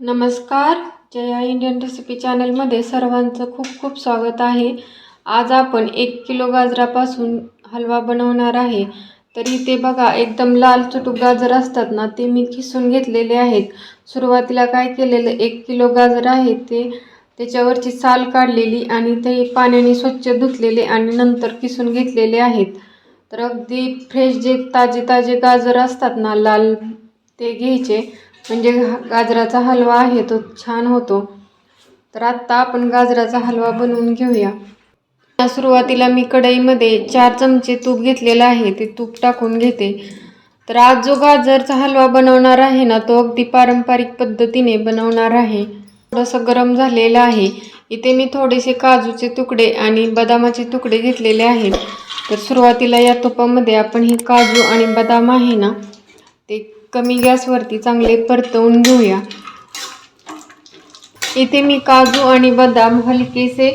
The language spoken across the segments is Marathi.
नमस्कार. जया इंडियन रेसिपी चॅनलमध्ये सर्वांचं खूप खूप स्वागत आहे. आज आपण एक किलो गाजरापासून हलवा बनवणार आहे. तर इथे बघा एकदम लाल चुटूक गाजर असतात ना ते मी खिसून घेतलेले आहेत. सुरुवातीला काय केलेलं एक किलो गाजर आहे ते त्याच्यावरची साल काढलेली आणि ते पाण्याने स्वच्छ धुतलेले आणि नंतर किसून घेतलेले आहेत. तर अगदी फ्रेश जे ताजे ताजे गाजर असतात ना लाल ते घ्यायचे. म्हणजे गाजराचा हलवा आहे तो छान होतो. तर आत्ता आपण गाजराचा हलवा बनवून घेऊया. या सुरुवातीला मी कढईमध्ये चार चमचे तूप घेतलेलं आहे ते तूप टाकून घेते. तर आज जो गाजरचा हलवा बनवणार आहे ना तो अगदी पारंपरिक पद्धतीने बनवणार आहे. थोडंसं गरम झालेलं आहे. इथे मी थोडेसे काजूचे तुकडे आणि बदामाचे तुकडे घेतलेले आहेत. तर सुरुवातीला या तुपामध्ये आपण हे काजू आणि बदाम आहे ना ते कमी गॅसवरती चांगले परतवून घेऊया. इथे मी काजू आणि बदाम हलकेसे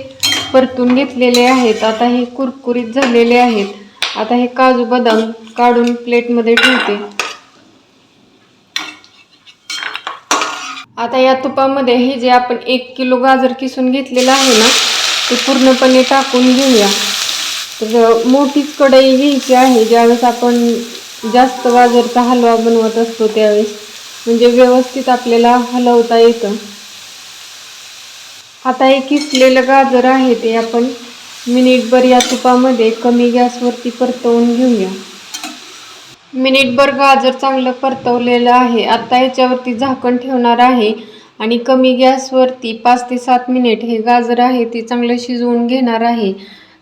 परतून घेतलेले आहेत. आता हे कुरकुरीत झालेले आहेत. आता हे काजू बदाम काढून प्लेटमध्ये ठेवते. आता या तुपामध्ये हे जे आपण एक किलो गाजर किसून घेतलेलं आहे ना ते पूर्णपणे टाकून घेऊया. तर मोठीच कढई घ्यायची आहे ज्यावेळेस आपण जास्त गाजरचा हलवा बनवत असतो त्यावेळेस. म्हणजे व्यवस्थित आपल्याला हलवता येतं. आता हे किसलेलं गाजर आहे ते आपण मिनिटभर या तुपामध्ये कमी गॅसवरती परतवून घेऊया. मिनिटभर गाजर चांगलं परतवलेलं आहे. आता ह्याच्यावरती झाकण ठेवणार आहे आणि कमी गॅसवरती पाच ते सात मिनिट हे गाजर आहे ते चांगलं शिजवून घेणार आहे.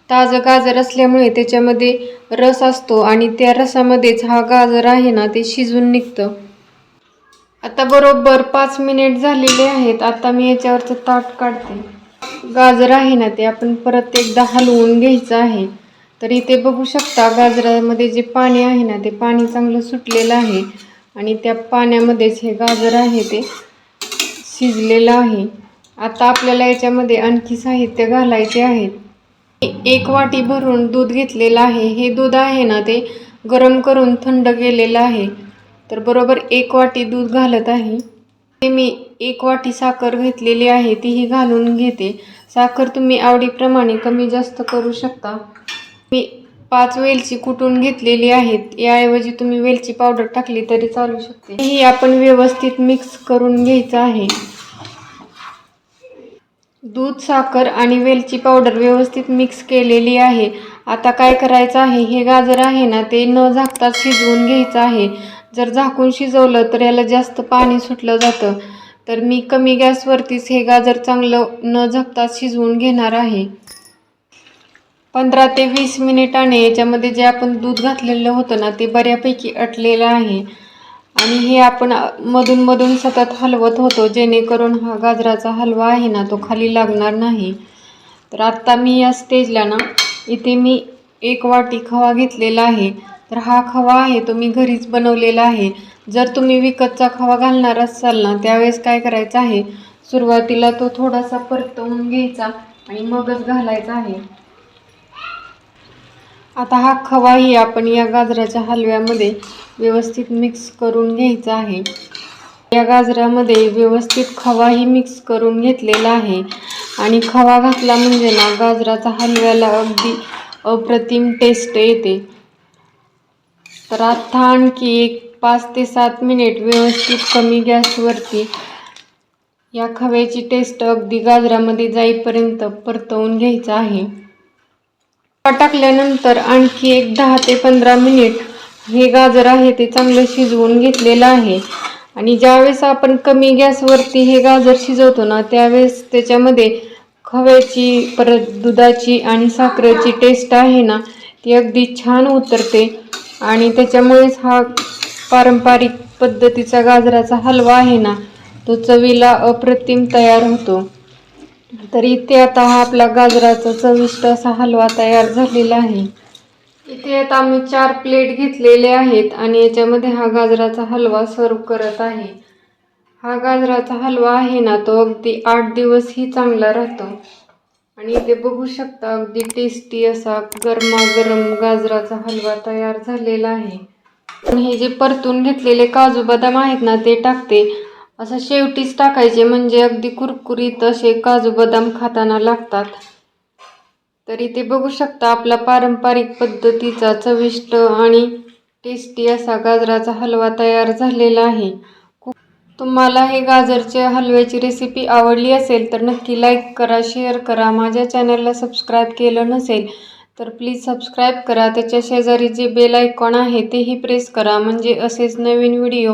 ताजं गाजर असल्यामुळे त्याच्यामध्ये रस असतो आणि त्या रसामध्येच हा गाजर आहे ना ते शिजून निघतं. आता बरोबर पाच मिनिट झालेले आहेत. आता मी याच्यावरचं ताट काढते. गाजर आहे ना ते आपण परत एकदा हलवून घ्यायचं आहे. तर इथे बघू शकता गाजरामध्ये जे पाणी आहे ना ते पाणी चांगलं सुटलेलं आहे. आणि त्या पाण्यामध्येच हे गाजर आहे ते शिजलेलं आहे. आता आपल्याला याच्यामध्ये आणखी साहित्य घालायचे आहेत. एक वाटी भरून दूध घेतलेलं आहे. हे दूध आहे ना ते गरम करून थंड केलेलं आहे. तर बरोबर एक वाटी दूध घालत आहे. ते मी एक वाटी साखर घेतलेली आहे. तीही घालून घेते. साखर तुम्ही आवडीप्रमाणे कमी जास्त करू शकता. मी पाच वेलची कुटून घेतलेली आहेत. याऐवजी तुम्ही वेलची पावडर टाकली तरी चालू शकते. ही आपण व्यवस्थित मिक्स करून घ्यायचं आहे. दूध साखर आणि वेलची पावडर व्यवस्थित मिक्स केलेली आहे. आता काय करायचं आहे? हे गाजर आहे ना ते न झाकता शिजवून घ्यायचं आहे. जर झाकून शिजवलं तर याला जास्त पाणी सुटलं जातं. तर मी कमी गॅसवरतीच हे गाजर चांगलं न झाकताच शिजवून घेणार आहे. पंधरा ते वीस मिनिटाने याच्यामध्ये जे आपण दूध घातलेलं होतं ना ते बऱ्यापैकी अटलेलं आहे. आणि हे आपण मधून मधून सतत हलवत होतो जेणेकरून हा गाजराचा हलवा आहे ना तो खाली लागणार नाही. तर आत्ता मी या स्टेजला ना इथे मी एक वाटी खवा घेतलेला आहे. तर हा खवा आहे तो मी घरीच बनवलेला आहे. जर तुम्ही विकतचा खवा घालणार असाल ना त्यावेळेस काय करायचं आहे? सुरुवातीला तो थोडासा परतवून घ्यायचा आणि मगच घालायचा आहे. आता हा खवाही आपण या गाजराच्या हलव्यामध्ये व्यवस्थित मिक्स करून घ्यायचा आहे. या गाजरामध्ये व्यवस्थित खवाही मिक्स करून घेतलेला आहे. आणि खवा घातला म्हणजे ना गाजराचा हलव्याला अगदी अप्रतिम टेस्ट येते. तर आत्ता आणखी एक पाच ते सात मिनिट व्यवस्थित कमी गॅसवरती या खव्याची टेस्ट अगदी गाजरामध्ये जाईपर्यंत परतवून घ्यायचं आहे. टाकल्यानंतर आणखी एक दहा ते पंधरा मिनिट हे गाजर आहे ते चांगलं शिजवून घेतलेलं आहे. आणि ज्यावेळेस आपण कमी गॅसवरती हे गाजर शिजवतो ना त्यावेळेस त्याच्यामध्ये खव्याची परत दुधाची आणि साखरेची टेस्ट आहे ना ती अगदी छान उतरते. आणि त्याच्यामुळेच हा पारंपरिक पद्धतीचा गाजराचा हलवा आहे ना तो चवीला अप्रतिम तयार होतो. तर इथे आता हा आपला गाजराचा चविष्ट असा हलवा तयार झालेला आहे. इथे आता आम्ही चार प्लेट घेतलेले आहेत आणि याच्यामध्ये हा गाजराचा हलवा सर्व करत आहे. हा गाजराचा हलवा आहे ना तो अगदी आठ दिवसही चांगला राहतो. आणि इथे बघू शकता अगदी टेस्टी असा गरमागरम गाजराचा हलवा तयार झालेला आहे. आणि हे जे परतून घेतलेले काजू बदाम आहेत ना ते टाकते. असं शेवटीच टाकायचे म्हणजे अगदी कुरकुरीत असे काजू बदाम खाताना लागतात. तरी ते बघू शकता आपला पारंपरिक पद्धतीचा चविष्ट आणि टेस्टी असा गाजराचा हलवा तयार झालेला आहे. तुम्हाला हे गाजरच्या हलव्याची रेसिपी आवडली असेल तर नक्की लाईक करा शेअर करा. माझ्या चॅनलला सबस्क्राईब केलं नसेल तर प्लीज सबस्क्राईब करा. त्याच्या शेजारी जे बेल आयकॉन आहे तेही प्रेस करा. म्हणजे असेच नवीन व्हिडिओ